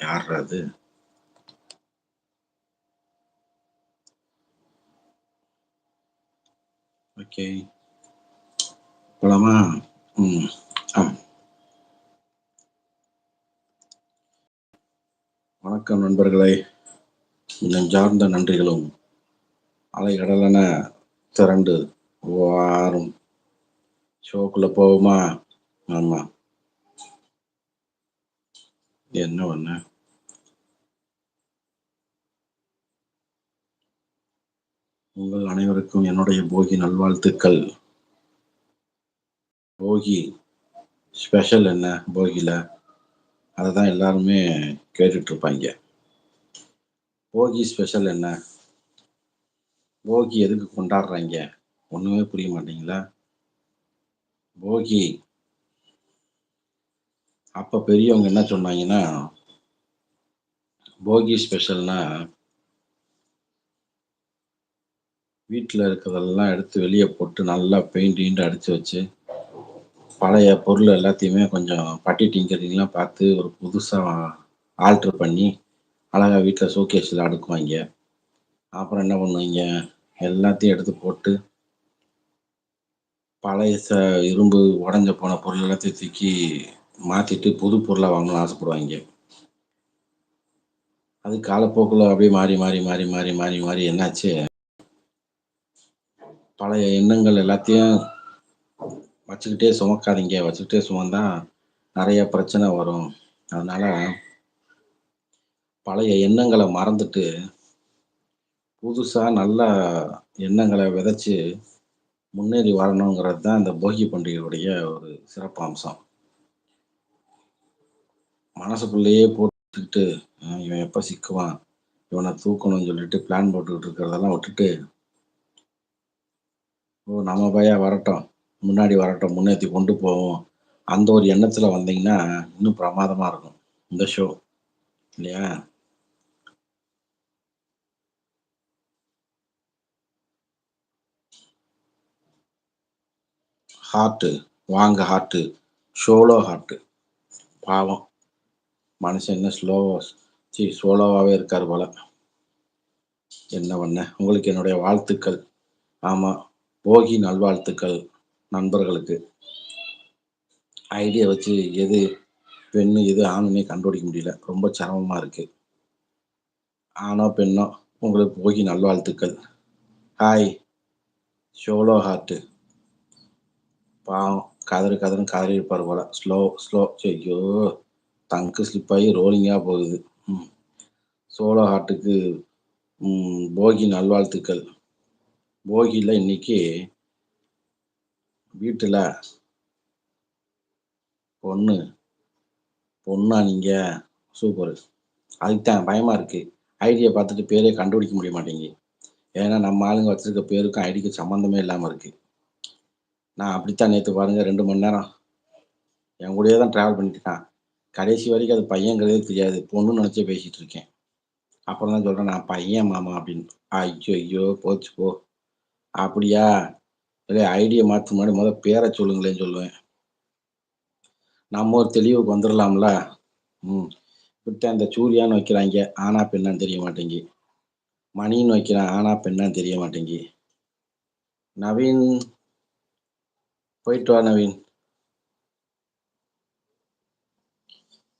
யார் அது ஓகே. போலாமா? ம் ஆ வணக்கம் நண்பர்களே. நெஞ்சார்ந்த நன்றிகளும் அலைகடலென திரண்டு வாரும் ஷோக்குள்ள போகுமா? ஆமா. என்ன ஒண்ணு? உங்கள் அனைவருக்கும் என்னுடைய போகி நல்வாழ்த்துக்கள். போகி ஸ்பெஷல் என்ன போகியில் அதை தான் எல்லாருமே கேட்டுட்டு இருப்பாங்க போகி ஸ்பெஷல் என்ன? போகி எதுக்கு கொண்டாடுறாங்க? ஒன்றுமே புரிய மாட்டீங்களா? போகி. அப்போ பெரியவங்க என்ன சொன்னாங்கன்னா போகி ஸ்பெஷல்னா வீட்டில் இருக்கிறதெல்லாம் எடுத்து வெளியே போட்டு நல்லா பெயிண்ட் அடித்து வச்சு பழைய பொருள் எல்லாத்தையுமே கொஞ்சம் பட்டி டிங்கரிங்லாம் பார்த்து ஒரு புதுசாக ஆல்ட்ரு பண்ணி அழகாக வீட்டில் ஷோகேஸில் அடுக்குவாங்க. அப்புறம் என்ன பண்ணுவீங்க? எல்லாத்தையும் எடுத்து போட்டு பழைய ச இரும்பு உடஞ்ச போன பொருள் எல்லாத்தையும் தூக்கி மாற்றிட்டு புது பொருளாக வாங்கணும்னு ஆசைப்படுவாங்க. அது காலப்போக்கில் அப்படியே மாறி மாறி மாறி மாறி மாறி மாறி என்னாச்சு? பழைய எண்ணங்கள் எல்லாத்தையும் வச்சுக்கிட்டே சுமக்காதீங்க. வச்சுக்கிட்டே சுமந்தான் நிறைய பிரச்சனை வரும். அதனால பழைய எண்ணங்களை மறந்துட்டு புதுசாக நல்ல எண்ணங்களை விதைச்சி முன்னேறி வரணுங்கிறது தான் இந்த போகி பண்டிகையுடைய ஒரு சிறப்பு அம்சம். மனசுக்குள்ளேயே போட்டுக்கிட்டு இவன் எப்போ சிக்குவான் இவனை தூக்கணும்னு சொல்லிட்டு பிளான் போட்டுக்கிட்டு இருக்கிறதெல்லாம் விட்டுட்டு ஓ நம்ம பையா வரட்டும் முன்னாடி வரட்டும் முன்னேற்றி கொண்டு போவோம். அந்த ஒரு எண்ணத்தில் வந்தீங்கன்னா இன்னும் பிரமாதமாக இருக்கும். இந்த ஷோ இல்லையா? ஹார்ட்டு வாங்க ஹார்ட்டு ஷோலோ ஹார்ட்டு. பாவம். மனுஷன் என்ன ஸ்லோவா சி சோலோவாகவே இருக்கார் போல. என்ன பண்ண? உங்களுக்கு என்னுடைய வாழ்த்துக்கள். ஆமாம் போகி நல்வாழ்த்துக்கள் நண்பர்களுக்கு. ஐடியா வச்சு எது பெண்ணு எது ஆணுன்னே கண்டுபிடிக்க முடியல. ரொம்ப சிரமமாக இருக்குது ஆணோ பெண்ணோ உங்களுக்கு போகி நல்வாழ்த்துக்கள். ஹாய் ஷோலோ ஹார்ட்டு. பாவம். கதறு கதறுன்னு கதறி இருப்பார் போல. ஸ்லோ ஸ்லோ ஐயோ தங்கு ஸ்லிப் ஆகி ரோலிங்காக போகுது. ம். சோலோ ஹார்ட்டுக்கு போகி நல்வாழ்த்துக்கள். போகியில் இன்னைக்கு வீட்டில் பொண்ணு பொண்ணா நீங்கள் சூப்பர். அதுக்கு தான் பயமாக இருக்குது ஐடியை பார்த்துட்டு பேரே கண்டுபிடிக்க முடிய மாட்டேங்குது. ஏன்னா நம்ம ஆளுங்க வச்சுருக்க பேருக்கும் ஐடிக்கு சம்மந்தமே இல்லாமல் இருக்குது நான் அப்படித்தான் நேற்று பாருங்க ரெண்டு மணி நேரம். என் கூடயே தான் ட்ராவல் பண்ணிட்டு கடைசி வரைக்கும் அது பையங்கிறதே தெரியாது. பொண்ணுன்னு நினச்சே பேசிகிட்டு இருக்கேன். அப்புறம் தான் சொல்கிறேன் நான் பையன் மாமா அப்படின்னு. ஐயோ ஐயோ போச்சு போ. அப்படியா? இல்லை ஐடியை மாற்ற முன்னாடி முதல் பேரை சொல்லுங்களேன்னு சொல்லுவேன். நம்ம ஒரு தெளிவுக்கு வந்துடலாம்ல ம். இப்படித்தான் இந்த சூர்யான்னு வைக்கிறாங்க ஆனா பெண்ணான்னு தெரிய மாட்டேங்கி. மணின்னு வைக்கிறான் ஆனா பெண்ணான்னு தெரிய மாட்டேங்கி. நவீன் போயிட்டு வா நவீன்.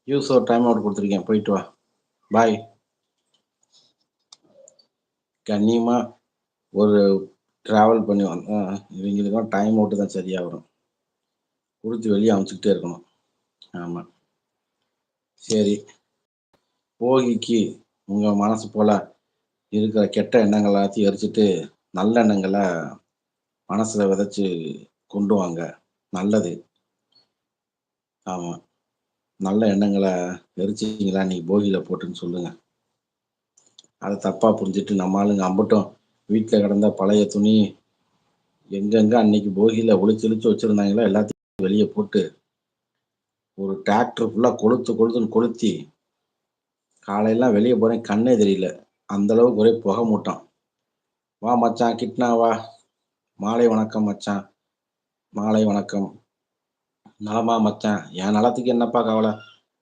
யூஸ் ஒரு டைம் அவுட் கொடுத்துருக்கேன். போயிட்டு வா. பாய் கண்ணியமாக ஒரு ட்ராவல் பண்ணி வந்தா இவங்களுக்கும் டைம் அவுட்டு தான் சரியாக வரும். கொடுத்து வெளியே அமைச்சிக்கிட்டே இருக்கணும். ஆமாம் சரி. போகிக்கு உங்கள் மனசு போல் இருக்கிற கெட்ட எண்ணங்கள் எல்லாத்தையும் எரிச்சிட்டு நல்ல எண்ணங்களை மனசில் விதைச்சி கொண்டு வாங்க. நல்லது. ஆமாம் நல்ல எண்ணங்களை எரிச்சிங்களா இன்னைக்கு போகியில் போட்டுன்னு சொல்லுங்க. அதை தப்பாக புரிஞ்சுட்டு நம்ம ஆளுங்க அம்பட்டும். வீட்டில் கிடந்த பழைய துணி எங்கெங்க அன்னைக்கு போகியில் ஒளிச்சு ஒளிச்சு வச்சுருந்தாங்களோ எல்லாத்தையும் வெளியே போட்டு ஒரு டிராக்டர் ஃபுல்லாக கொளுத்து கொளுத்துன்னு கொளுத்தி காலையெல்லாம் வெளியே போகிறேன் கண்ணே தெரியல. அந்தளவுக்கு ஒரே புகை மூட்டம். வா மச்சான் கிட்னா வா. மாலை வணக்கம் மச்சான். மாலை வணக்கம். நலமா மச்சான்? என் நலத்துக்கு என்னப்பா கவலை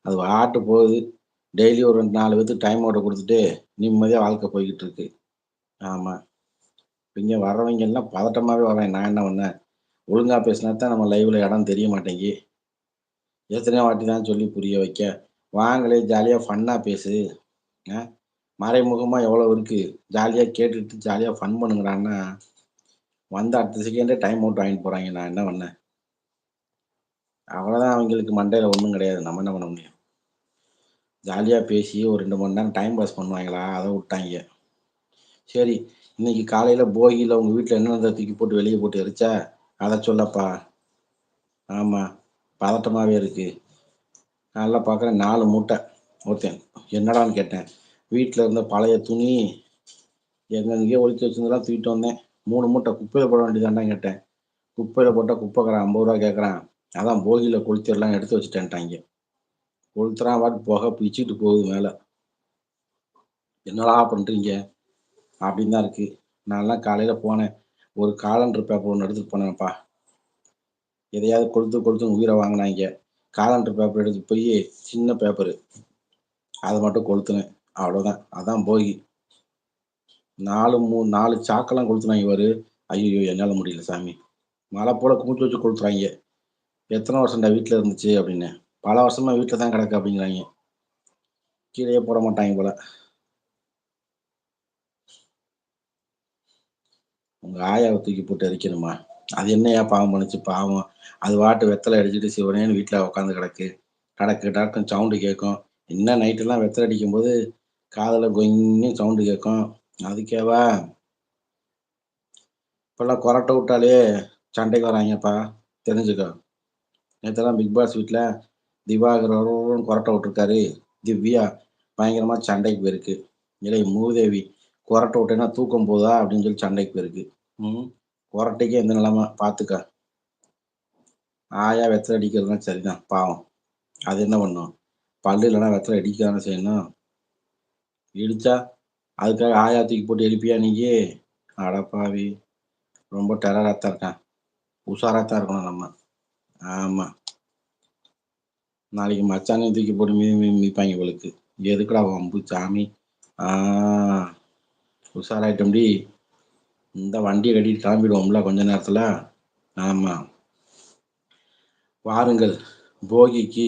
அது ஆட்டு போகுது. டெய்லி ஒரு 2, 4 பேத்துக்கு டைம் அவுட்ட கொடுத்துட்டு நிம்மதியாக வாழ்க்கை போய்கிட்டு இருக்கு. ஆமாம் இங்கே வர்றவங்க எல்லாம் பதட்டமாகவே வரேன் நான் என்ன பண்ணேன்? ஒழுங்காக பேசினா தான் நம்ம லைவில் இடம் தெரிய மாட்டேங்கி. எத்தனையோ வாட்டி தான் சொல்லி புரிய வைக்க. வாங்களே ஜாலியாக ஃபன்னாக பேசு. மறைமுகமாக எவ்வளோ இருக்குது ஜாலியாக கேட்டுட்டு ஜாலியாக ஃபன் பண்ணுங்கிறான்னா வந்த அடுத்த செகண்டே டைம் அவுட் வாங்கிட்டு போகிறாங்க நான் என்ன பண்ணேன்? அவ்வளோதான் அவங்களுக்கு மண்டையில ஒன்றும் கிடையாது. நம்ம என்ன பண்ண முடியும்? ஜாலியா பேசி ஒரு ரெண்டு மணி நேரம் டைம் பாஸ் பண்ணுவாங்களா அதை விட்டாங்க சரி, இன்னைக்கு காலையில போகியில உங்க வீட்டில் என்னென்ன தூக்கி போட்டு வெளியே போட்டு எரிச்சா அதை சொல்லப்பா. ஆமா. பதட்டமாவே இருக்கு. நல்லா பார்க்குறேன் நாலு மூட்டை. ஒருத்தன் என்னடான்னு கேட்டேன். வீட்டில் இருந்த பழைய துணி, எங்கெங்கேயோ ஒழித்து வச்சிருந்ததெல்லாம் தூக்கிட்டு வந்தேன். மூணு மூட்டை குப்பையில் போட வேண்டியதான்டான்னு கேட்டேன். குப்பையில் போட்டால் குப்பைக்கிறான் ஐம்பது ரூபா கேட்குறான். அதான் போகியில் கொளுத்திடலாம் எடுத்து வச்சுட்டேன்ட்டாய்ங்க. கொளுத்துறான் பாட்டு புகை பிச்சுக்கிட்டு போகுது மேலே என்னடா பண்ணுறீங்க அப்படின்னு தான் இருக்குது நான்லாம் காலையில் போனேன். ஒரு காலண்டர் பேப்பர் ஒன்று எடுத்துட்டு போனேன்ப்பா. எதையாவது கொளுத்து கொளுத்துன்னு உயிரை வாங்கினாங்க காலண்டர் பேப்பர் எடுத்து போய் சின்ன பேப்பரு. அதை மட்டும் கொளுத்துனேன். அவ்வளோதான். அதான் போகி. நாலு மூ நாலு சாக்கெல்லாம் கொளுத்துனாங்க இவர் ஐயோ என்னால் முடியல சாமி. மலை போல் குமிச்சு வச்சு கொளுத்துறாங்க எத்தனை வருஷம்டா வீட்டில் இருந்துச்சு அப்படின்னு பல வருஷமா வீட்டில் தான் கிடக்கு அப்படிங்கிறாங்க கீழயே போட மாட்டாங்க போல. உங்க ஆயாவ தூக்கி போட்டு எரிக்கணுமா? அது என்னையா பாவம் பண்ணுச்சு? பாவம். அது வாட்டு வெத்தலை அடிச்சுட்டு சிவனேன்னு வீட்டில் உட்காந்து கிடக்கு. கிடக்கு டக்குன்னு சவுண்டு கேட்கும். என்ன நைட்டெல்லாம் வெத்தலை அடிக்கும்போது, காதில் கொஞ்சம் சவுண்டு கேட்கும். அதுக்கேவா? இப்போல்லாம் கொரட்டை விட்டாலே சண்டைக்கு வராங்கப்பா தெரிஞ்சுக்கோ. நேற்றுலாம் பிக் பாஸ் வீட்டில் திவாகர் கொரட்டை கொறட்ட விட்டுருக்காரு. திவ்யா பயங்கரமாக சண்டைக்கு போயிருக்கு. இல்லை மூதேவி! கொரட்டை விட்டேன்னா தூக்கம் போதா? அப்படின்னு சொல்லி சண்டைக்கு போயிருக்கு. ம். கொரட்டைக்கே இந்த நிலமை பார்த்துக்க. ஆயா வெத்தலை அடிக்கிறதுனா சரிதான். பாவம். அது என்ன பண்ணும்? பல்லு இல்லைன்னா வெத்தலை இடிக்க தானே செய்யணும். இடிச்சா, அதுக்காக ஆயா தூக்கி போட்டு எழுப்பியா நீயே அடப்பாவி! ரொம்ப டெரராக தான் இருக்கான். உஷாராக தான் இருக்கணும் நம்ம. ஆமாம் நாளைக்கு மச்சானே தூக்கி போட்டு மீ மிதின்னு இவளுக்கு எதுக்குடா வம்பு சாமி? உஷாராயிட்டோம்டி. இந்த வண்டியை கட்டிட்டு கிளம்பிடுவோம்ல கொஞ்ச நேரத்தில் ஆமாம் வாருங்கள். போகிக்கு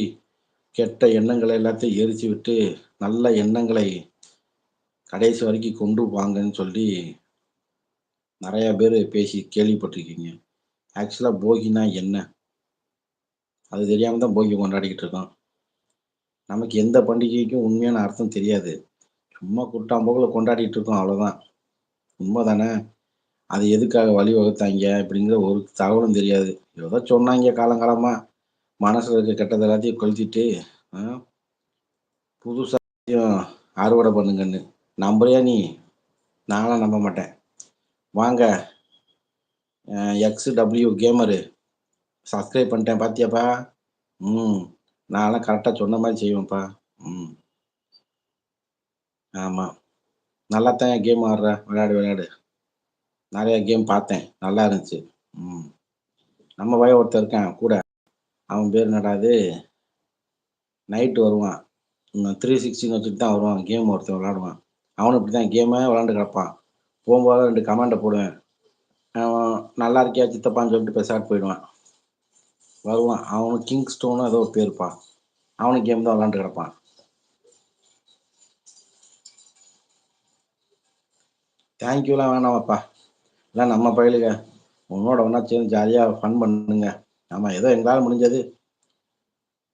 கெட்ட எண்ணங்களை எல்லாத்தையும் எரிச்சு விட்டு, நல்ல எண்ணங்களை கடைசி வரைக்கும் கொண்டு வாங்கன்னு சொல்லி நிறையா பேர் பேசி கேள்விப்பட்டிருக்கீங்க. ஆக்சுவலாக போகினா என்ன? அது தெரியாமல் தான் போகி கொண்டாடிக்கிட்டு இருக்கோம். நமக்கு எந்த பண்டிகைக்கும் உண்மையான அர்த்தம் தெரியாது. சும்மா குட்டாம்போக்குல கொண்டாடிட்டு இருக்கோம் அவ்வளோதான். உண்மை தானே அது எதுக்காக வழிவகுத்தாங்க அப்படிங்கிற ஒரு தகவலும் தெரியாது. ஏதோ சொன்னாங்க காலங்காலமாக மனசில் இருக்க கெட்டது எல்லாத்தையும் கொளுத்திட்டு, புதுசாக அறுவடை பண்ணுங்கன்னு. நம்புறியா நீ? நான்லாம் நம்ப மாட்டேன். வாங்க. அ எக்ஸ்.டபிள்யூ கேமரு. சப்ஸ்கிரைப் பண்ணிட்டேன் பாத்தியாப்பா? ம். நான்லாம் கரெக்டாக சொன்ன மாதிரி செய்வேன்ப்பா. ம். ஆமாம் நல்லாத்தான் கேம் ஆடுற. விளையாடு, விளையாடு. நிறையா கேம் பார்த்தேன். நல்லா இருந்துச்சு. ம். நம்ம பையன் ஒருத்தர் இருக்கான் கூட. அவன் பேர் நடாது நைட்டு வருவான். த்ரீ சிக்ஸ்டின்னு வச்சுட்டு தான் வருவான். கேம் ஒருத்தன் விளாடுவான் அவனும் இப்படி தான் கேமே விளாண்டு கிடப்பான். போம்போது 2 கமெண்ட்ட போடுவேன். நல்லா இருக்கியா சித்தப்பான்னு சொல்லிட்டு பெசாட் போயிடுவான். வருவான். அவனும் கிங் ஸ்டோனும் ஏதோ பேருப்பான் அவனும் கேம் தான் விளாண்டு கிடப்பான். தேங்க்யூலாம் வேணாமாப்பா. எல்லாம் நம்ம பயிலுங்க உன்னோட ஒன்றா சேர்ந்து ஜாலியாக ஃபன் பண்ணுங்க. ஆமாம் ஏதோ எங்களால் முடிஞ்சது.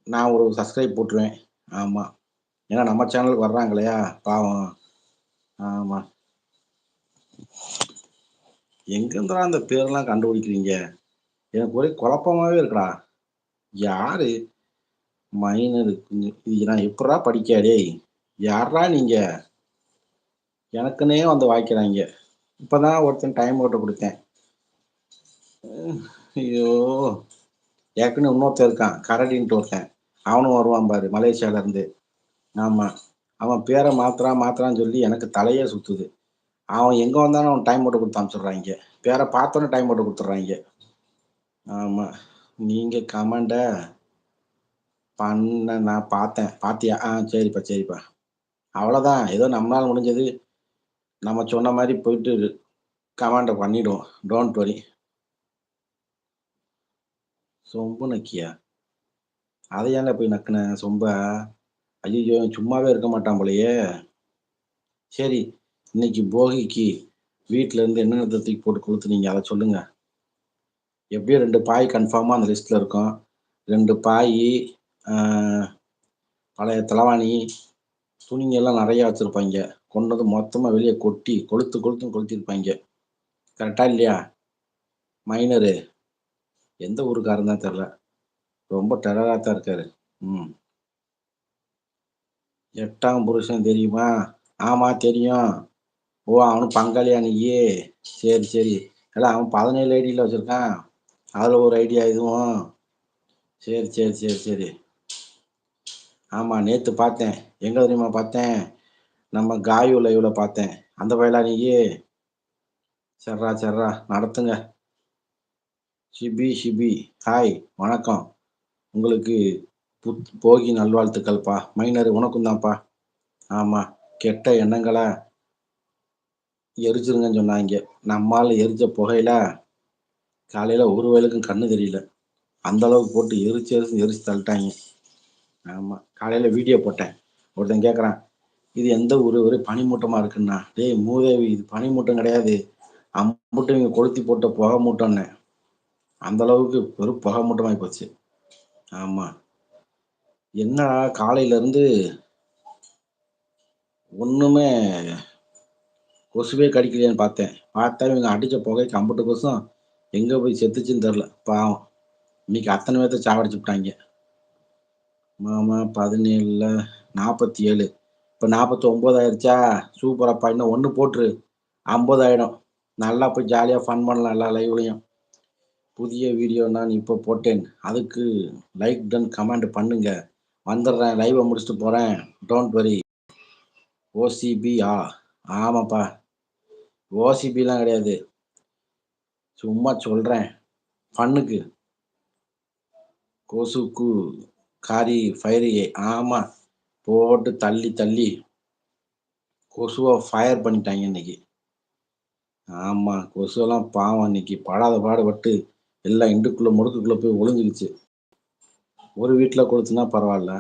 நான் ஒரு சப்ஸ்கிரைப் போட்டுருவேன். ஆமாம் ஏன்னா நம்ம சேனலுக்கு வர்றாங்க இல்லையா? பாவம். ஆமா. எங்கேருந்துடா அந்த பேரெல்லாம் கண்டுபிடிக்கிறீங்க? எனக்கு ஒரே குழப்பமாவே இருக்குடா. யாரு? மைனருக்கு இது நான் எப்புட்றா படிக்க டேய்? யார்றா நீங்க? எனக்குன்னே வந்து வாய்க்கிறாய்ங்க. இப்பதான் ஒருத்தன் டைம் அவுட்ட குடுத்தேன். ஐயோ! ஏற்கனவே இன்னொருத்தன் இருக்கான். கரடின்ட்டு ஒருத்தன். அவனும் வருவான் பாரு மலேசியாவிலேருந்து ஆமாம் ஆமா. அவன் பேரை மாத்துறான் மாத்துறான்னு சொல்லி எனக்கு தலையே சுத்துது. அவன் எங்க வந்தாலும் அவன் டைம் போட்டு கொடுத்து அனுப்பிச்சுடுறாய்ங்க. பேரை பார்த்தோன்னே டைம் போட்டு கொடுத்துட்றாங்க. ஆமா. நீங்க கமெண்ட பண்ண நான் பார்த்தேன். பாத்தியா ஆ சரிப்பா சரிப்பா. அவ்வளோதான் ஏதோ நம்மளால் முடிஞ்சது. நம்ம சொன்ன மாதிரி போயிட்டு கமாண்டை பண்ணிவிடுவோம் டோன்ட் வரி சொம்பு நக்கியா? அதை ஏன்டா போய் நக்குன? சொம்ப? ஐயோ சும்மாவே இருக்க மாட்டான் போலையே. சரி இன்னைக்கு போகிக்கு வீட்டில இருந்து என்னென்ன தூக்கி போட்டு கொளுத்துனீங்க அதை சொல்லுங்க. எப்படியும் ரெண்டு பாய் கன்ஃபார்மாக அந்த லிஸ்ட்டில் இருக்கும். ரெண்டு பாய் பழைய தலைவாணி துணிங்க எல்லாம் நிறையா வச்சுருப்பாங்க. கொண்டு வந்து மொத்தமாக வெளியே கொட்டி கொளுத்து கொளுத்தும் கொளுத்திருப்பாங்க. கரெக்டா இல்லையா? மைனரு எந்த ஊருக்காரன் தான் தெரில. ரொம்ப டெரராக தான் இருக்காரு. ம். எட்டாம் புருஷன் தெரியுமா? ஆமாம் தெரியும். ஓ அவனு பங்காளியா நீயே? சரி சரி. இல்லை அவன் பதினேழு ஐடியில் வச்சுருக்கான். அதில் ஒரு ஐடியா இதுவும். சரி சரி சரி சரி. ஆமாம் நேற்று பார்த்தேன். எங்கே தெரியுமா பார்த்தேன்? நம்ம காயு லைவில் பார்த்தேன். அந்த வயலா நீயே? சர்ரா சர்ரா நடத்துங்க. ஷிபி ஷிபி. ஹாய் வணக்கம். உங்களுக்கு புத் போகி நல்வாழ்த்துக்கள்ப்பா. மைனர் உனக்கும் தான்ப்பா ஆமாம் கெட்ட எண்ணங்களா எரிச்சிருங்கன்னு சொன்னாங்க. நம்மால் எரிச்ச புகையில காலையில் ஒரு வயலுக்கும் கண்ணு தெரியல. அந்த அளவுக்கு போட்டு எரிச்சு எரிச்சு எரிச்சு தள்ளிட்டாங்க. ஆமாம் காலையில் வீடியோ போட்டேன். ஒருத்தன் கேட்குறான் இது எந்த ஊர்? ஒரு பனிமூட்டமாக இருக்குன்னா. டேய் மூதேவி இது பனிமூட்டம் கிடையாது. அம்மூட்டம் இங்கே கொளுத்தி போட்ட புகை மூட்டம்னு. அந்த அளவுக்கு வெறும் புகை மூட்டமாகி போச்சு. ஆமாம் என்ன காலையிலேருந்து ஒன்றுமே கொசுவே கடிக்கலையான்னு பார்த்தேன். பார்த்தா இவங்க அடித்த புகை கம்பட்டு கொசும் எங்கே போய் செத்துச்சுன்னு தெரில பாவம். இன்னைக்கு அத்தனை பேர்த்த சாவடிச்சு விட்டாங்க. மாமா பதினேழில் நாற்பத்தி ஏழு இப்போ நாற்பத்தி ஒம்பது ஆயிடுச்சா இன்னும் ஒன்று போட்டுரு. ஐம்பது ஆயிடும் நல்லா போய் ஜாலியாக ஃபன் பண்ணலாம் எல்லா லைவ்லையும் புதிய வீடியோ நான் இப்போ போட்டேன். அதுக்கு லைக் டன் கமெண்ட் பண்ணுங்கள் வந்துடுறேன் லைவை முடிச்சுட்டு போகிறேன் டோன்ட் வரி ஓசிபி ஆ ஆமாப்பா. ஓசிபிலாம் கிடையாது. சும்மா சொல்கிறேன் ஃபன்னுக்கு. கொசுக்கு காரி ஃபயரு ஆமாம் போட்டு தள்ளி தள்ளி. கொசுவை ஃபயர் பண்ணிட்டாங்க இன்னைக்கு. ஆமாம் கொசுவெல்லாம் பாவம் இன்னைக்கு. படாத பாடுபட்டு எல்லாம் இண்டுக்குள்ளே முடுக்குக்குள்ளே போய் ஒளிஞ்சுக்கிச்சு ஒரு வீட்டில் கொளுத்துனா பரவாயில்ல.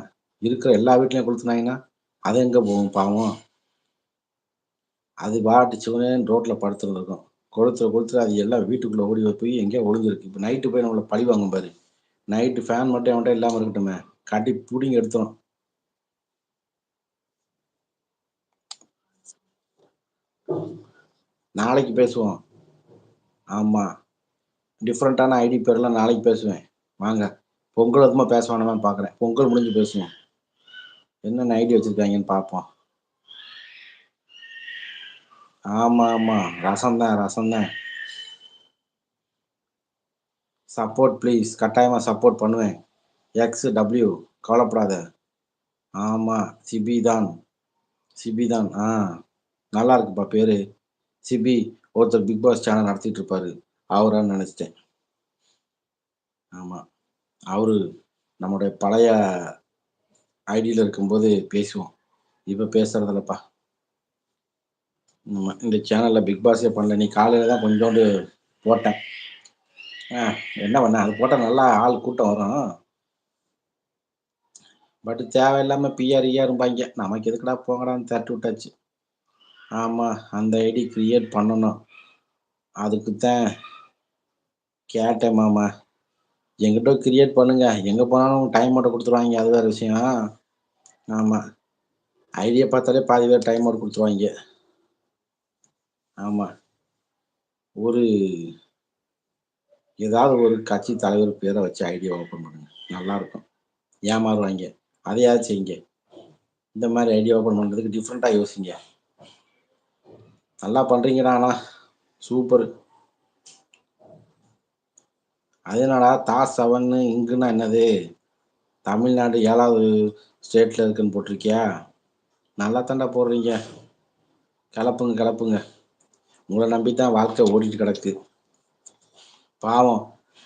இருக்கிற எல்லா வீட்லையும் கொளுத்துனாங்கன்னா அது எங்கே போகும் பாவம். அது பாட்டுச்சுன்னு ரோட்டில் ரோட்டில் படுத்துருந்துருக்கும் கொளுத்துற கொளுத்துற அது எல்லாம் வீட்டுக்குள்ளே ஓடி போய் எங்கேயோ ஒளிஞ்சிருக்கு. இப்போ நைட்டு போய் நம்மளை பழி வாங்கும் பாரு. நைட்டு ஃபேன் மட்டும் என்கிட்ட இல்லாமல் இருக்கட்டுமே. கட்டி பிடிங்க எடுத்துரும். நாளைக்கு பேசுவோம். ஆமாம் டிஃப்ரெண்ட்டான ஐடி பேர்லாம் நாளைக்கு பேசுவேன். வாங்க. பொங்கல் அதுமா பேச வேணாமே பார்க்குறேன் பொங்கல் முடிஞ்சு பேசுவோம். என்னென்ன ஐடி வச்சுருக்காங்கன்னு பார்ப்போம். ஆமாம் ஆமாம் ரசம்தான் ரசம்தான். சப்போர்ட் ப்ளீஸ் கட்டாயமாக சப்போர்ட் பண்ணுவேன். எக்ஸ் டபிள்யூ கவலைப்படாத. ஆமாம் சிபி தான் சிபி தான் ஆ நல்லா இருக்குப்பா பேர். சிபி ஒருத்தர் பிக் பாஸ் சேனல் நடத்திட்டு இருப்பாரு. அவரான்னு நினச்சிட்டேன். ஆமாம் அவரு நம்முடைய பழைய ஐடியில் இருக்கும்போது பேசுவோம். இப்போ பேசுறதில்லப்பா. இந்த சேனலில் பிக் பாஸே பண்ணல. நீ காலையில் தான் கொஞ்சோண்டு போட்டேன் ஆ என்ன பண்ண? அது போட்டால் நல்லா ஆள் கூட்டம் வரும். பட் தேவையில்லாமல் பிஆர் இருப்பாங்க நமக்கு எதுக்குடா போங்கடான்னு தட்டு விட்டாச்சு. ஆமாம் அந்த ஐடி க்ரியேட் பண்ணணும். அதுக்கு தான் கேட்டேன் மாமா. எங்கிட்ட கிரியேட் பண்ணுங்க. எங்கே போனாலும் டைம் மட்டும் கொடுத்துருவாங்க. அது வேறு விஷயம். ஆமாம் ஐடியா பார்த்தாலே பாதி பேர் டைம் மட்டும் கொடுத்துருவாங்க. ஆமாம் ஒரு ஏதாவது ஒரு கட்சி தலைவர் பேரை வச்சு ஐடியா ஓப்பன் பண்ணுங்க. நல்லாயிருக்கும் ஏமாறுவாங்க. அதையாவது செய்யுங்க. இந்த மாதிரி ஐடியா ஓப்பன் பண்ணுறதுக்கு டிஃப்ரெண்ட்டாக யோசிங்க. நல்லா பண்ணுறீங்கடா ஆனால் சூப்பர் அதனால தா செவன்னு இங்குன்னா என்னது? தமிழ்நாடு ஏழாவது ஸ்டேட்டில் இருக்குன்னு போட்டிருக்கியா? நல்லா தாண்டா போடுறீங்க. கிளப்புங்க கிளப்புங்க உங்களை நம்பி தான் வாழ்க்கை ஓடிட்டு கிடக்கு. பாவம்.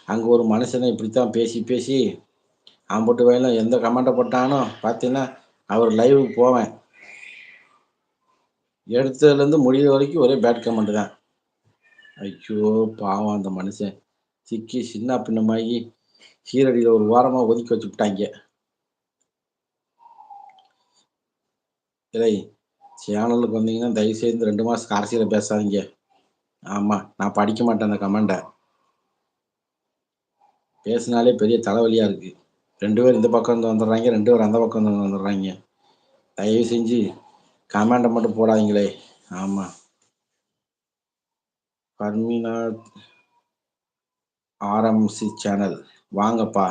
அங்கே ஒரு மனுஷனை இப்படி தான் பேசி பேசி அம்பட்டு வயலும் எந்த கமெண்ட்டை போட்டானோ பார்த்தீங்கன்னா அவர் லைவுக்கு போவேன். எடுத்ததுலேருந்து முடிகிற வரைக்கும் ஒரே பேட் கமெண்ட் தான். ஐயோ பாவம் அந்த மனுஷன். சிக்கி சின்ன பின்னமாகி சீரடியில் ஒரு வாரமாக ஒதுக்கி வச்சு விட்டாங்க இல்லை சேனலுக்கு வந்தீங்கன்னா தயவுசெய்து ரெண்டு மாதம் அரசியலை பேசாதீங்க. ஆமாம் நான் படிக்க மாட்டேன் அந்த கமெண்டை. பேசினாலே பெரிய தலைவலியாக இருக்குது ரெண்டு பேர் இந்த பக்கம் வந்து வந்துடுறாங்க ரெண்டு பேர் அந்த பக்கம் வந்து வந்துடுறாங்க. தயவு செஞ்சு கமெண்டை மட்டும் போடாதீங்களே. ஆமாம் பர்மினா ஆர்எம்சி சேனல் வாங்கப்பா.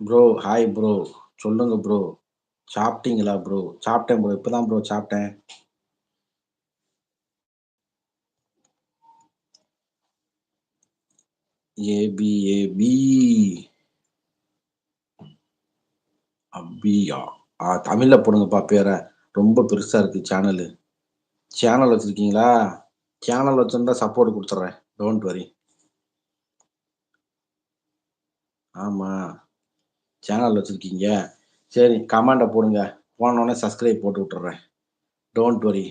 ப்ரோ ஹாய் ப்ரோ சொல்லுங்க ப்ரோ சாப்பிட்டீங்களா ப்ரோ சாப்பிட்டேன் ப்ரோ இப்போதான் ப்ரோ சாப்பிட்டேன். ஏபி ஏபி அப்பியா ஆ தமிழில் போடுங்கப்பா பேரை. ரொம்ப பெருசாக இருக்குது சேனலு சேனல் வச்சுருக்கீங்களா? சேனல் வச்சுருந்தா சப்போர்ட் கொடுத்துட்றேன் டோன்ட் வரி ஆமாம் சேனல் வச்சுருக்கீங்க. சரி கமெண்டை போடுங்க. போனோடனே சப்ஸ்கிரைப் போட்டு விட்டுறேன். டோன்ட் வரி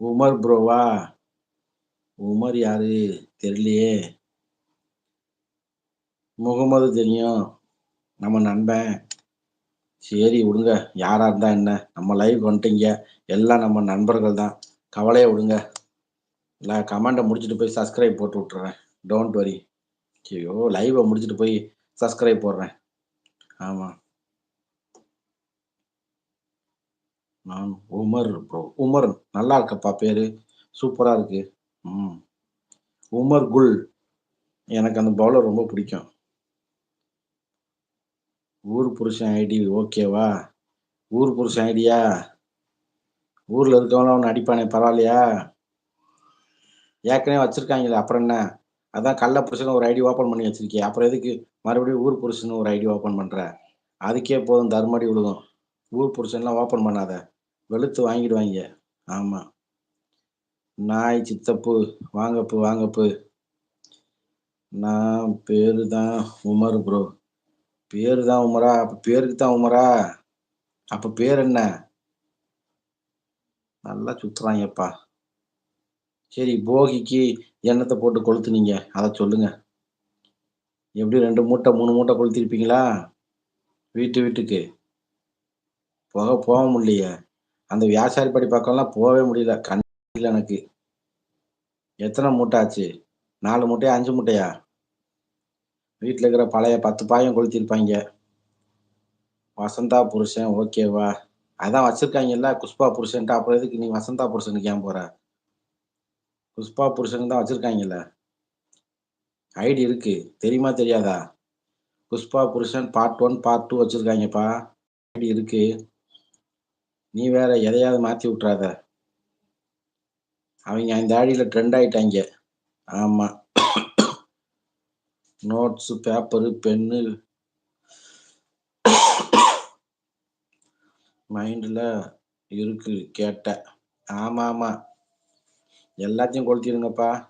உமர் ப்ரோவா உமர் யாரு? தெரியலையே. முகமது தெரியும். நம்ம நண்பன். சரி விடுங்க. யாரா இருந்தா என்ன? நம்ம லைவ் வந்துட்டீங்க. எல்லாம் நம்ம நண்பர்கள் தான். கவலையை விடுங்க. இல்லை கமெண்டை முடிச்சுட்டு போய் சப்ஸ்கிரைப் போட்டு விட்டுறேன். டோன்ட் வரி ஐயோ லைவை முடிச்சுட்டு போய் சப்ஸ்கிரைப் போடுறேன். ஆமாம் நான் உமர் ப்ரோ உமர் நல்லா இருக்கப்பா பேர். சூப்பராக இருக்கு. ம். உமர் குல். எனக்கு அந்த பவுலர் ரொம்ப பிடிக்கும். ஊர் புருஷன் ஐடி ஓகேவா ஊர் புருஷன் ஐடியா? ஊரில் இருக்கவங்களாம் ஒன்று அடிப்பானே பரவாயில்லையா? ஏற்கனவே வச்சுருக்காங்களே அப்புறம் என்ன? அதான் கள்ள புருஷன் ஒரு ஐடி ஓப்பன் பண்ணி வச்சிருக்கேன் அப்புறம் எதுக்கு? மறுபடியும் ஊர் புருஷன் ஒரு ஐடி ஓப்பன் பண்ணுற அதுக்கே போதும் தர்மடி விழுகும் ஊர் புருஷன்லாம் ஓப்பன் பண்ணாத. வெளுத்து வாங்கிடுவாங்க ஆமாம் நாய் சித்தப்பு வாங்கப்பு வாங்கப்பு. நான் பேரு தான் உமர் ப்ரோ பேரு தான் உமரா? அப்போ பேருக்கு தான் உமரா? அப்போ பேர் என்ன? நல்லா சுத்துறாங்கப்பா சரி போகிக்கு எண்ணத்தை போட்டு கொளுத்துனீங்க. அதை சொல்லுங்க. எப்படி ரெண்டு மூட்டை மூணு மூட்டை கொளுத்திருப்பீங்களா? வீட்டு வீட்டுக்கு. போக போக முடியலையே. அந்த வியாசாரிப்படி பக்கம்லாம் போகவே முடியல. கண்ணில் எனக்கு. எத்தனை மூட்டை ஆச்சு? நாலு மூட்டையா அஞ்சு மூட்டையா? வீட்டில் இருக்கிற பழைய பத்து பாயம் கொளுத்திருப்பாங்க. வசந்தா புருஷன் ஓகேவா? அதான் வச்சுருக்காங்கல்ல குஷ்பா புருஷன்ட்டு. அப்புறம் எதுக்கு நீ வசந்தா புருஷனுக்கு ஏன் போகிற புஷ்பா புருஷங்க தான் வச்சுருக்காங்கல்ல. ஐடி இருக்கு. தெரியுமா தெரியாதா? புஷ்பா புருஷன் பார்ட் ஒன் பார்ட் டூ வச்சுருக்காங்கப்பா. ஐடி இருக்கு. நீ வேற எதையாவது மாற்றி விட்றாத அவங்க அந்த ஐடியில் ட்ரெண்ட் ஆகிட்டாங்க ஆமாம் நோட்ஸு பேப்பரு பென்னு மைண்டில் இருக்கு கேட்ட ஆமாம் ஆமாம் எல்லாத்தையும் கொளுத்திடுங்கப்பா.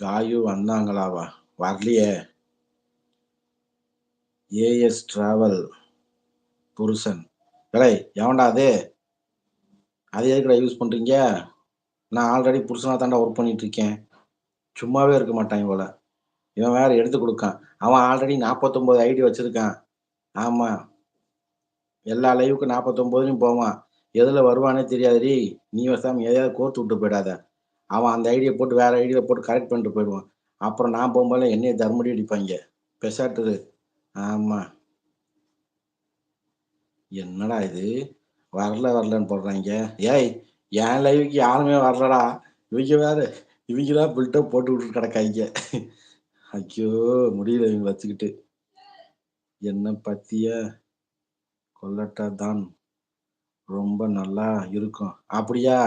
காயு வந்தாங்களாவா? வரலையே. ஏஎஸ் டிராவல் புருஷன். விலை எவன்டா அது? அது எதுக்குடா யூஸ் பண்ணுறீங்க நான் ஆல்ரெடி புருஷனாக தாண்டா ஒர்க் பண்ணிட்டு இருக்கேன் சும்மாவே இருக்க மாட்டான் இவள. இவன் வேற எடுத்து கொடுக்கான். அவன் ஆல்ரெடி நாற்பத்தொம்போது ஐடி வச்சுருக்கான். ஆமாம் எல்லா லைவுக்கும் நாற்பத்தொம்போதுலையும் போவான். எதில் வருவானே தெரியாதுடி. நீ வசாமி எதையாவது கோர்த்து விட்டு போயிடாத. அவன் அந்த ஐடியை போட்டு வேற ஐடியை போட்டு கரெக்ட் பண்ணிட்டு போயிடுவான். அப்புறம் நான் போகும்போது என்னைய தர்மடி அடிப்பாங்க. பெசாட்டுது. ஆமாம் என்னடா இது? வரல வரலன்னு போடுறாங்க. ஏய் என் லைவுக்கு யாருமே வரலடா. இவங்க வேற இவங்க தான் பில்டப் போட்டு விட்டு கிடக்காங்க. ஐயோ முடியல இவங்க வச்சுக்கிட்டு. என்ன பத்தியா? கொல்லட்டா தான் ரொம்ப நல்லா இருக்கும். அப்படியா?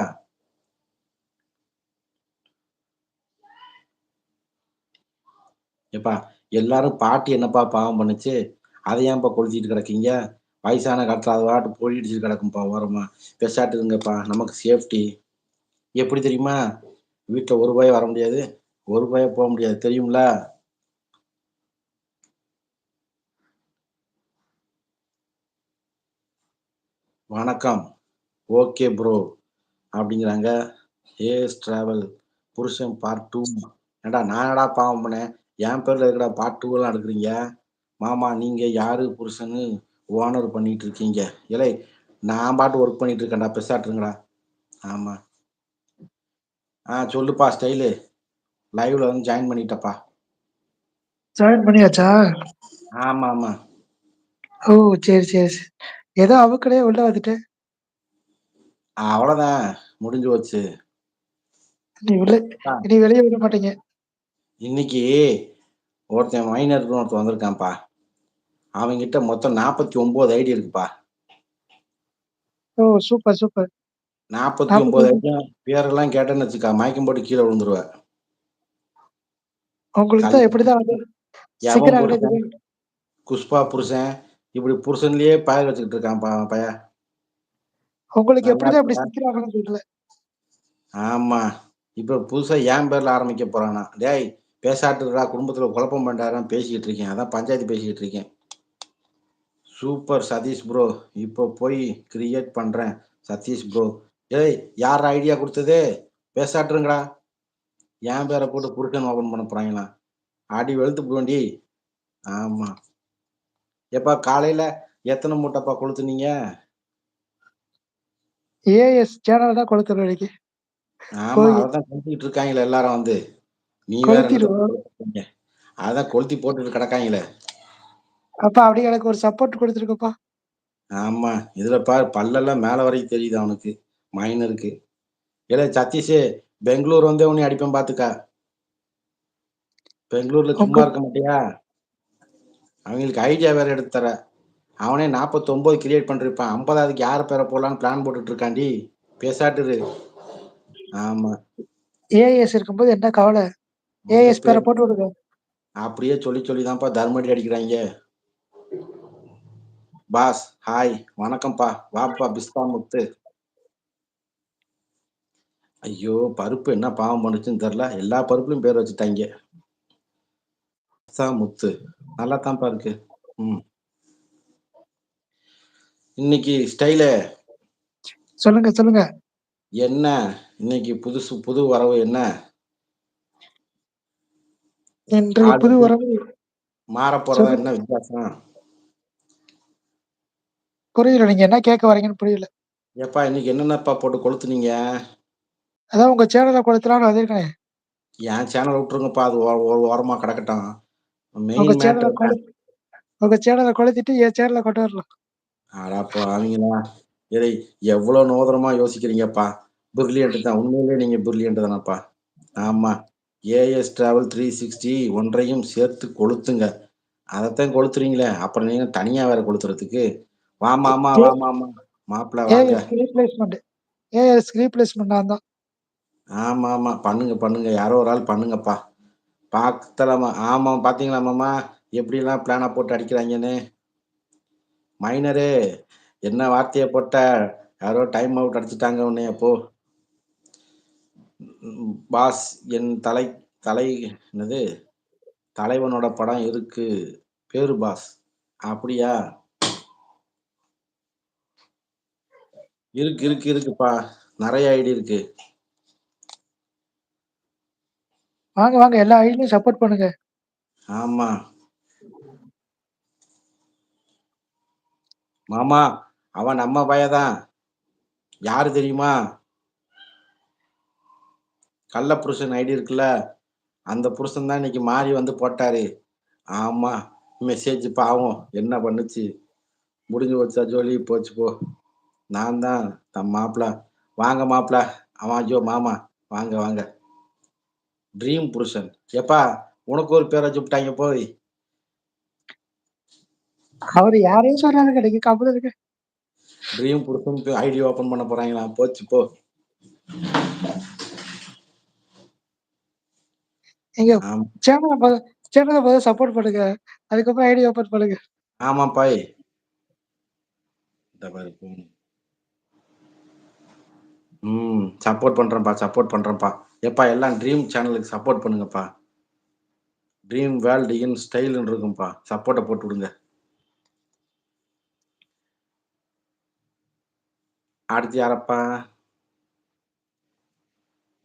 எப்பா எல்லாரும் பாட்டி என்னப்பா பாவம் பண்ணுச்சு? அதை ஏன்ப்பா கொளுத்திட்டு கிடக்கீங்க? வயசான காலத்தில் அது பாட்டு பொடி அடிச்சுட்டு கெடக்கும்பா ஓரமா. பெசாட்டு இருங்கப்பா நமக்கு சேஃப்டி. எப்படி தெரியுமா? வீட்டில் ஒரு பய வர முடியாது ஒரு பய போக முடியாது தெரியும்ல? வணக்கம். ஓகே ப்ரோ அப்படிங்கிறாங்க. ஏஎஸ் டிராவல் புருஷன் பார்ட் டூ ஏண்டா நான் என்னடா பாவம் பண்ணேன்? என் பேர்ல இருக்கிற பார்ட் டூ எல்லாம் எடுக்கிறீங்க மாமா நீங்க யாரு புருஷன்னு ஓனர் பண்ணிட்டு இருக்கீங்க? இலை நான் பாட்டு ஒர்க் பண்ணிட்டு இருக்கேன்டா பெருசாட்டுருங்கடா ஆமா. ஆ சொல்லுப்பா ஸ்டைலு லைவ்ல வந்து ஜாயின் பண்ணிட்டப்பா. ஜாயின் பண்ணியாச்சா? ஆமா ஆமா ஓ சரி சரி. ஏதோ அவுக்கடையே உள்ள வந்துட்டேன். அவ்வளவுதான் முடிஞ்சு போச்சு. நீ உள்ள இனி வெளியே விட மாட்டீங்க. இன்னைக்கு ஒருத்தன் மைனர்னு ஒருத்தன் வந்திருக்கான்ப்பா. அவன்கிட்ட மொத்தம் நாற்பத்தி ஒன்பது ஐடி இருக்குப்பா. ஓ சூப்பர் சூப்பர். நாற்பத்தி ஒன்பது ஐடியும் பேரெல்லாம் கேட்டேன்னு வச்சுக்கா மயக்கம் போட்டு கீழே விழுந்துருவ உங்களுக்கு தான் எப்படிதான் வந்து எவன் சீக்கிரம் புருஷன்? தெரியும். குஷ்பா புருஷன் இப்படி புருஷன்லயே பய வச்சுக்கிட்டு இருக்கான்ப்பா அவன் பையன். உங்களுக்கு எப்படிதான் இருக்கா? சீக்கிரம் தெரியல. ஆமா. இப்ப புதுசா என் பேர்ல ஆரம்பிக்க போறானா. டேய் பேசாட்டுடா குடும்பத்துல குழப்பம் பண்றாரான்னு பேசிக்கிட்டு இருக்கேன். அதான் பஞ்சாயத்து பேசிக்கிட்டு இருக்கேன். சூப்பர் சதீஷ் ப்ரோ இப்போ போய் கிரியேட் பண்றேன். சதீஷ் ப்ரோ ஏய் யார் ஐடியா கொடுத்தது? பேசாட்டுருங்கடா என் பேரை போட்டு புருஷன் ஓபன் பண்ண போறாங்களா? அடி வெளுத்து போண்டி. ஆமா. எப்பா காலையில எத்தனை மூட்டைப்பா கொளுத்துனீங்க? ஏஎஸ் சேனல் தான் கொளுத்துற வரைக்கு ஆமா அதான் கொளுத்திட்டு இருக்காங்களே எல்லாரும் வந்து. நீ வேற? அதான் கொளுத்தி போட்டுட்டு கிடக்காங்களே. அப்பா அப்படியே எனக்கு ஒரு சப்போர்ட் கொடுத்துருக்குப்பா ஆமா இதுல பாரு பல்லெல்லாம் மேல வரைக்கும் தெரியுது அவனுக்கு மைனருக்கு ஏலே சதீஷ் பெங்களூர் வந்து உன்னை அடிப்பேன் பாத்துக்க. பெங்களூர்ல சும்மா இருக்க மாட்டியா? அவங்களுக்கு ஐடியா வேற எடுத்து தர அவனே 49 கிரியேட் பண்ணிருப்பான். ஐம்பதாவதுக்கு யார் பேரை போடலான்னு பிளான் போட்டுட்டு இருக்காண்டி பேசாட்டுரு ஆமா ஏஎஸ் இருக்கும்போது என்ன கவலை? ஏஎஸ் பேரை போட்டு விடுங்க. அப்படியே சொல்லி சொல்லி தான்ப்பா தர்மடி அடிக்கிறாங்க. பாஸ் ஹாய் வணக்கம்ப்பா. வாப்பா பிஸ்தா முத்து. ஐயோ பருப்பு என்ன பாவம் பண்ணுச்சுன்னு தெரியல. எல்லா பருப்புலையும் பேர் வச்சுட்டாங்க. பிஸ்தா முத்து. நல்லா தான்ப்பா இருக்கு. ம். இன்னைக்கு ஸ்டைலு? சொல்லுங்க சொல்லுங்க. என்ன? இன்னைக்கு புதுசு புது வரவு என்ன? ஆள் புது வரவு மாற போறதா என்ன வித்தியாசம்? புரியல நீங்க என்ன கேட்க வரீங்கன்னு புரியல. ஏப்பா இன்னைக்கு என்னென்னப்பா போட்டு கொளுத்துனீங்க? அதான் உங்க சேனலை கொளுத்தலாம்னு வந்திருக்கேன். என் சேனல் விட்டுருங்கப்பா அது ஓரமா கிடக்கட்டும். கொளு உங்க சேனலை கொளுத்திட்டு என் சேனலை கொண்டு வரலாம் அடாப்பா அவங்களா இதை எவ்வளவு நோதனமா யோசிக்கிறீங்கப்பா. பிரில்லியன்ட் தான். உண்மையிலேயே நீங்க பிரில்லியன்ட் தானப்பா. ஆமா ஏஎஸ் டிராவல் த்ரீ சிக்ஸ்டி ஒன்றையும் சேர்த்து கொளுத்துங்க. அதைத்தான் கொளுத்துறீங்களே. அப்புறம் நீங்க தனியா வேற கொளுத்துறதுக்கு. வாமாமா வாமாமா மாப்பிள்ள வாங்க. ரீப்ளேஸ்மெண்ட் ஏஎஸ் ரீப்ளேஸ்மெண்ட் நான் தான். ஆமா ஆமா. பண்ணுங்க பண்ணுங்க. யாரோ ஒரு ஆள் பண்ணுங்கப்பா. பார்த்தலாமா ஆமாம் பாத்தீங்களா எப்படிலாம் பிளானை போட்டு அடிக்கிறாங்கன்னு? மைனரு என்ன வார்த்தையை போட்ட யாரோ டைம் அவுட் அடிச்சுட்டாங்க உன்னை அப்போ பாஸ் என் தலை தலை என்னது? தலைவனோட படம் இருக்கு பேரு பாஸ் அப்படியா? இருக்கு இருக்கு இருக்குப்பா. நிறைய ஐடி இருக்கு. வாங்க வாங்க எல்லா ஐடியும் சப்போர்ட் பண்ணுங்க. ஆமா. மாமா அவன் நம்ம பையதான் யாரு தெரியுமா? கள்ள புருஷன் ஐடி இருக்குல்ல அந்த புருஷன் தான் இன்னைக்கு மாறி வந்து போட்டாரு. ஆமா மெசேஜ் பாவம் என்ன பண்ணுச்சு? முடிஞ்சு வச்சா ஜோலி போச்சு போ. நான் தான் தம் மாப்பிள. வாங்க மாப்பிள. அவன் ஐயோ மாமா வாங்க வாங்க. ட்ரீம் புருஷன். எப்பா உனக்கு ஒரு பேரை வச்சுட்டாங்க போய். அவர் யாரையும் சொன்னாலும் கிடைக்கும் கபல இருக்கு. ட்ரீம் புருஷன் ஐடி ஓபன் பண்ண போறாங்களா? போச்சு போ. ஆமா. சேனலை சேனலை முதல்ல சப்போர்ட் பண்ணுங்க. அதுக்கப்புறம் ஐடி ஓப்பன் பண்ணுங்க. பாரு ஃபோனு. ம். சப்போர்ட் பண்றேன்ப்பா, சப்போர்ட் பண்றேன்ப்பா. எப்பா எல்லாம் ட்ரீம் சேனலுக்கு சப்போர்ட் பண்ணுங்கப்பா. ட்ரீம் வேர்ல்டு இன் ஸ்டைல்ன்னு இருக்கும்ப்பா. சப்போர்ட்டை போட்டு விடுங்க. அடுத்து யாரப்பா?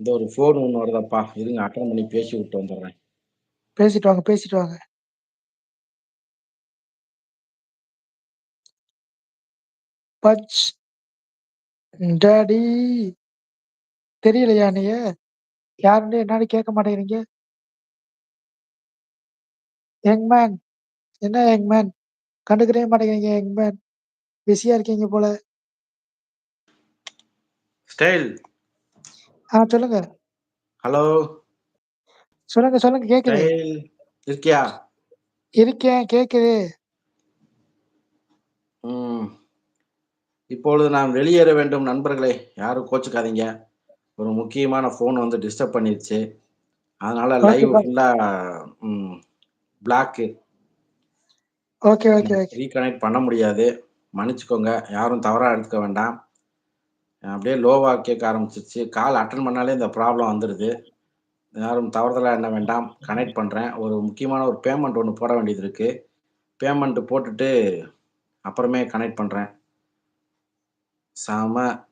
இந்த ஒரு ஃபோன் ஒன்று வருதப்பா. இருங்க அட்டன் பண்ணி பேசி விட்டு வந்துடுறேன். பேசிட்டு வாங்க, பேசிட்டு வாங்க. பச் டாடி. தெரியலையா நீங்க? யாருன்னு என்னன்னு கேட்க மாட்டேங்கிறீங்க? Young man. என்ன யங் மேன்? கண்டுக்கவே மாட்டேங்கிறீங்க யங் மேன். பிஸியா இருக்கீங்க போல. ஸ்டைல். ஆ சொல்லுங்க. ஹலோ. சொல்லுங்க, சொல்லுங்க கேக்குது. ஸ்டைல். இருக்கியா? இருக்கேன் கேக்குது. ம். இப்பொழுது நான் வெளியேற வேண்டும் நண்பர்களே. யாரும் கோச்சுக்காதீங்க. ஒரு முக்கியமான ஃபோன் வந்து டிஸ்டர்ப் பண்ணிருச்சு. அதனால லைவ். ஃபுல்லா block. Okay, okay. Okay. Reconnect பண்ண முடியாது. மன்னிச்சுக்கோங்க. யாரும் தவறா எடுத்துக்க வேண்டாம். அப்படியே லோவா கேட்க ஆரம்பிச்சுருச்சு. கால் அட்டெண்ட் பண்ணாலே இந்த ப்ராப்ளம் வந்துருது. யாரும் தவறுதலா எண்ண வேண்டாம். கனெக்ட் பண்றேன். ஒரு முக்கியமான ஒரு பேமெண்ட் ஒண்ணு போட வேண்டியது இருக்கு. பேமெண்ட் போட்டுட்டு அப்புறமே கனெக்ட் பண்றேன். செம.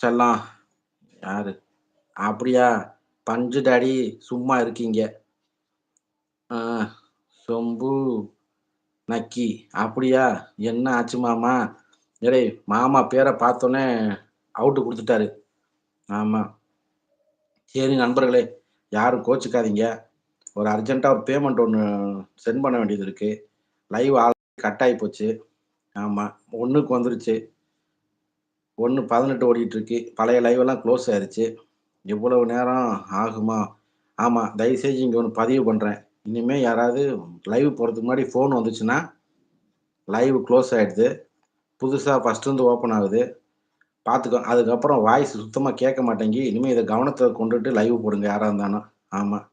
செல்லம். யாரு? அப்படியா? பஞ்சு டாடி சும்மா இருக்கீங்க. சொம்பு. நக்கி. அப்படியா? என்ன ஆச்சு மாமா? ஏடேய் மாமா பேரை பார்த்தோன்னே அவுட்டு கொடுத்துட்டாரு ஆமாம் சரி நண்பர்களே. யாரும் கோச்சுக்காதீங்க. ஒரு அர்ஜென்ட்டாக ஒரு பேமெண்ட் ஒன்று சென்ட் பண்ண வேண்டியது இருக்குது லைவ் ஆல் கட் ஆகி போச்சு. ஆமாம் ஒன்றுக்கு வந்துருச்சு. ஒன்று பதினெட்டு ஓடிட்டுருக்கு பழைய லைவெல்லாம் க்ளோஸ் ஆயிடுச்சு இவ்வளவு நேரம் ஆகுமா? ஆமாம் தயவுசெய்து இங்கே ஒன்று பதிவு பண்ணுறேன் இனிமேல் யாராவது லைவ் போகிறதுக்கு முன்னாடி ஃபோன் வந்துச்சுன்னா, லைவ் க்ளோஸ் ஆகிடுது புதுசாக ஃபஸ்ட்டு ஓப்பன் ஆகுது. பார்த்துக்கோ. அதுக்கப்புறம் வாய்ஸ் சுத்தமாக கேட்க மாட்டேங்கி. இனிமே இதை கவனத்தை கொண்டுட்டு லைவ் போடுங்க யாராக இருந்தாலும். ஆமாம்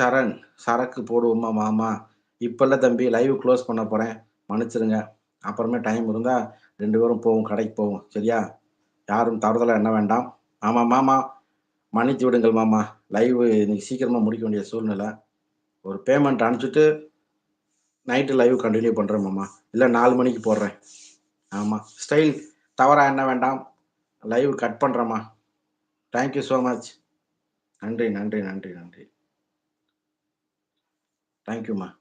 சரண். சரக்கு போடுவோமா மாமா? இப்போல்லாம் தம்பி. லைவ் க்ளோஸ் பண்ண போகிறேன் மன்னிச்சிடுங்க. அப்புறமே டைம் இருந்தால் ரெண்டு பேரும் போவோம். கடைக்கு போவோம். சரியா? யாரும் தவறுதலாக என்ன வேண்டாம். ஆமாம் மாமா. மன்னித்து விடுங்கள் மாமா. லைவ் இன்னைக்கு சீக்கிரமாக முடிக்க வேண்டிய சூழ்நிலை. ஒரு பேமெண்ட் அனுப்பிச்சிட்டு நைட்டு லைவ் கண்டினியூ பண்ணுறேன் மாமா. இல்லை நாலு மணிக்கு போடுறேன். ஆமாம் ஸ்டைல் தவறா என்ன வேண்டாம். லைவ் கட் பண்ணுறேம்மா தேங்க் யூ மச். நன்றி, நன்றி, நன்றி, நன்றி. தேங்க் யூம்மா.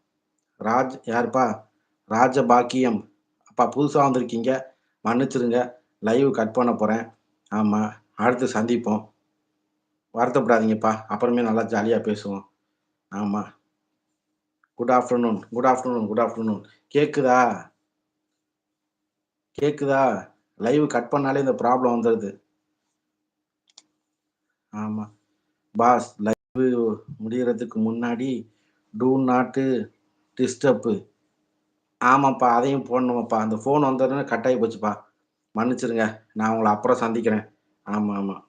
ராஜ் யாருப்பா? ராஜபாக்கியம். அப்பா புதுசாக வந்திருக்கீங்க. மன்னிச்சிடுங்க. லைவ் கட் பண்ண போகிறேன் ஆமாம் அடுத்து சந்திப்போம். வருத்தப்படாதீங்கப்பா. அப்புறமே நல்லா ஜாலியாக பேசுவோம். ஆமாம் good afternoon, good afternoon, good afternoon. கேட்குதா கேட்குதா லைவ் கட் பண்ணாலே இந்த ப்ராப்ளம் வந்துடுது ஆமாம் பாஸ் லைவ் முடிகிறதுக்கு முன்னாடி டூ நாட்டு டிஸ்டப்பு ஆமாப்பா. அதையும் போடணுமாப்பா. அந்த ஃபோன் வந்ததுன்னு கட் ஆயி போச்சுப்பா. மன்னிச்சிடுங்க. நான் உங்களை அப்புறம் சந்திக்கிறேன். ஆமாம் ஆமாம்